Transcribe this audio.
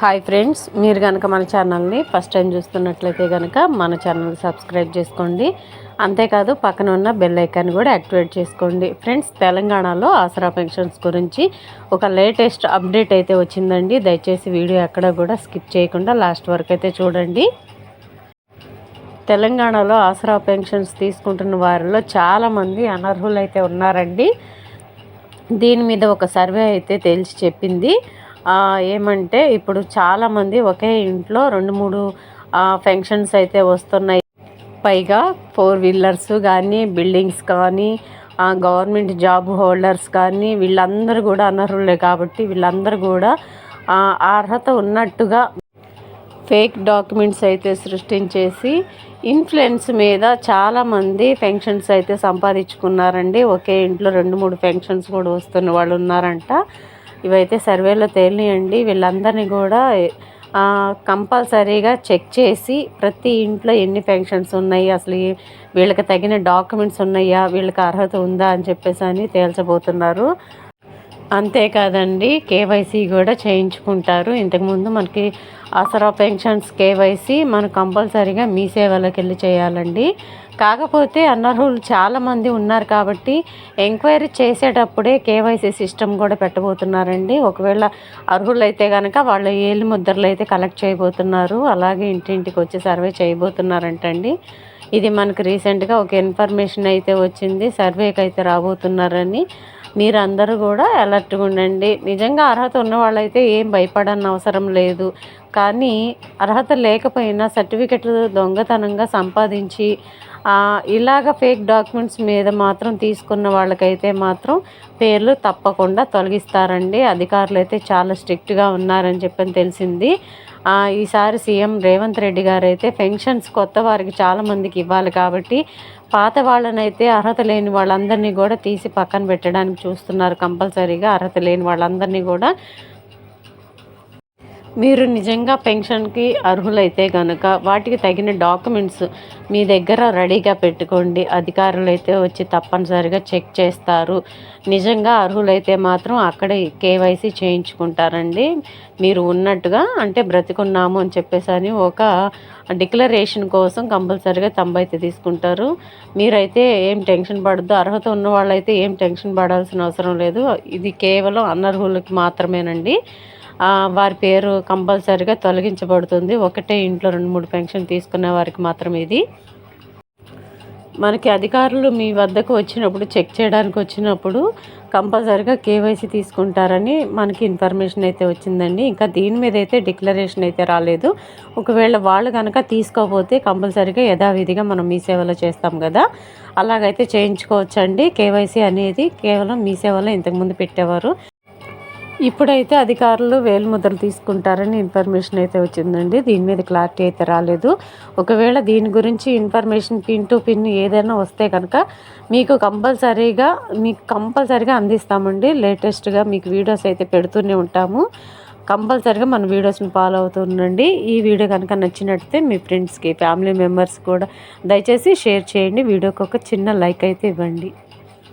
Hi friends మీరు కనుక మన ఛానల్ని ఫస్ట్ టైం చూస్తున్నట్లయితే కనుక మన ఛానల్ సబ్స్క్రైబ్ చేసుకోండి. అంతేకాదు పక్కన ఉన్న బెల్ ఐకాన్ కూడా యాక్టివేట్ చేసుకోండి. ఫ్రెండ్స్ తెలంగాణలో ఆసరా పెన్షన్స్ గురించి ఒక లేటెస్ట్ అప్డేట్ అయితే వచ్చిందండి. దయచేసి వీడియో ఎక్కడ కూడా స్కిప్ చేయకుండా లాస్ట్ వరకు అయితే చూడండి. తెలంగాణలో ఆసరా పెన్షన్స్ తీసుకుంటున్న వారిలో చాలామంది అనర్హులు అయితే ఉన్నారండి. దీని మీద ఒక సర్వే అయితే తేల్చి చెప్పింది. ఏమంటే ఇప్పుడు చాలామంది ఒకే ఇంట్లో రెండు మూడు ఫంక్షన్స్ అయితే వస్తున్నాయి. పైగా ఫోర్ వీలర్స్ కానీ బిల్డింగ్స్ కానీ గవర్నమెంట్ జాబ్ హోల్డర్స్ కానీ వీళ్ళందరూ కూడా అనర్హులే కాబట్టి వీళ్ళందరూ కూడా అర్హత ఉన్నట్టుగా ఫేక్ డాక్యుమెంట్స్ అయితే సృష్టించేసి ఇన్ఫ్లుయెన్స్ మీద చాలామంది ఫంక్షన్స్ అయితే సంపాదించుకున్నారండి. ఒకే ఇంట్లో రెండు మూడు ఫంక్షన్స్ కూడా వస్తున్న వాళ్ళు ఉన్నారంట ఇవైతే సర్వేలో తేలియండి. వీళ్ళందరినీ కూడా కంపల్సరీగా చెక్ చేసి ప్రతి ఇంట్లో ఎన్ని పెన్షన్స్ ఉన్నాయి అసలు వీళ్ళకి తగిన డాక్యుమెంట్స్ ఉన్నాయా వీళ్ళకి అర్హత ఉందా అని చెప్పేసి అని తేల్చబోతున్నారు. అంతేకాదండి కేవైసీ కూడా చేయించుకుంటారు. ఇంతకుముందు మనకి ఆసరా పెన్షన్స్ కేవైసీ మనం కంపల్సరీగా మీ సేవలోకి వెళ్ళి చేయాలండి. కాకపోతే అనర్హులు చాలామంది ఉన్నారు కాబట్టి ఎంక్వైరీ చేసేటప్పుడే కేవైసీ సిస్టమ్ కూడా పెట్టబోతున్నారండి. ఒకవేళ అర్హులైతే కనుక వాళ్ళ ఏళ్ళు ముద్రలు అయితే కలెక్ట్ చేయబోతున్నారు. అలాగే ఇంటింటికి వచ్చి సర్వే చేయబోతున్నారంటండి. ఇది మనకు రీసెంట్గా ఒక ఇన్ఫర్మేషన్ అయితే వచ్చింది. సర్వేకి అయితే రాబోతున్నారని. మీరందరూ కూడా అలర్ట్గా ఉండండి. నిజంగా అర్హత ఉన్న వాళ్ళైతే ఏం భయపడని అవసరం లేదు. కానీ అర్హత లేకపోయినా సర్టిఫికెట్లు దొంగతనంగా సంపాదించి ఇలాగ ఫేక్ డాక్యుమెంట్స్ మీద మాత్రం తీసుకున్న వాళ్ళకైతే మాత్రం పేర్లు తప్పకుండా తొలగిస్తారండి. అధికారులు అయితే చాలా స్ట్రిక్ట్గా ఉన్నారని చెప్పని తెలిసింది. ఈసారి సీఎం రేవంత్ రెడ్డి గారు అయితే పెన్షన్స్ కొత్త వారికి చాలామందికి ఇవ్వాలి కాబట్టి పాత వాళ్ళనైతే అర్హత లేని వాళ్ళందరినీ కూడా తీసి పక్కన పెట్టడానికి చూస్తున్నారు కంపల్సరీగా. అర్హత లేని వాళ్ళందరినీ కూడా మీరు నిజంగా పెన్షన్కి అర్హులైతే కనుక వాటికి తగిన డాక్యుమెంట్స్ మీ దగ్గర రెడీగా పెట్టుకోండి. అధికారులు అయితే వచ్చి తప్పనిసరిగా చెక్ చేస్తారు. నిజంగా అర్హులైతే మాత్రం అక్కడే కేవైసీ చేయించుకుంటారండి. మీరు ఉన్నట్టుగా అంటే బ్రతికున్నాము అని చెప్పేసి అని ఒక డిక్లరేషన్ కోసం కంపల్సరీగా తంబైతే తీసుకుంటారు. మీరైతే ఏం టెన్షన్ పడద్దు. అర్హత ఉన్న వాళ్ళైతే ఏం టెన్షన్ పడాల్సిన అవసరం లేదు. ఇది కేవలం అనర్హులకి మాత్రమేనండి. వారి పేరు కంపల్సరిగా తొలగించబడుతుంది. ఒకటే ఇంట్లో రెండు మూడు పెన్షన్ తీసుకునే వారికి మాత్రం ఇది. మనకి అధికారులు మీ వద్దకు వచ్చినప్పుడు చెక్ చేయడానికి వచ్చినప్పుడు కంపల్సరిగా కేవైసీ తీసుకుంటారని మనకి ఇన్ఫర్మేషన్ అయితే వచ్చిందండి. ఇంకా దీని మీద అయితే డిక్లరేషన్ అయితే రాలేదు. ఒకవేళ వాళ్ళు కనుక తీసుకోకపోతే కంపల్సరిగా యథావిధిగా మనం మీ సేవలో చేస్తాం కదా. అలాగైతే చేయించుకోవచ్చండి. కేవైసీ అనేది కేవలం మీ సేవలో ఇంతకుముందు పెట్టేవారు. ఇప్పుడైతే అధికారులు వేలుముద్రలు తీసుకుంటారని ఇన్ఫర్మేషన్ అయితే వచ్చిందండి. దీని మీద క్లారిటీ అయితే రాలేదు. ఒకవేళ దీని గురించి ఇన్ఫర్మేషన్ పిన్ టు పిన్ ఏదైనా వస్తే కనుక మీకు కంపల్సరీగా మీకు కంపల్సరీగా అందిస్తామండి. లేటెస్ట్గా మీకు వీడియోస్ అయితే పెడుతూనే ఉంటాము. కంపల్సరీగా మన వీడియోస్ని ఫాలో అవుతూ ఉండండి ఈ వీడియో కనుక నచ్చినట్లయితే మీ ఫ్రెండ్స్కి ఫ్యామిలీ మెంబర్స్ కూడా దయచేసి షేర్ చేయండి. వీడియోకి ఒక చిన్న లైక్ అయితే ఇవ్వండి.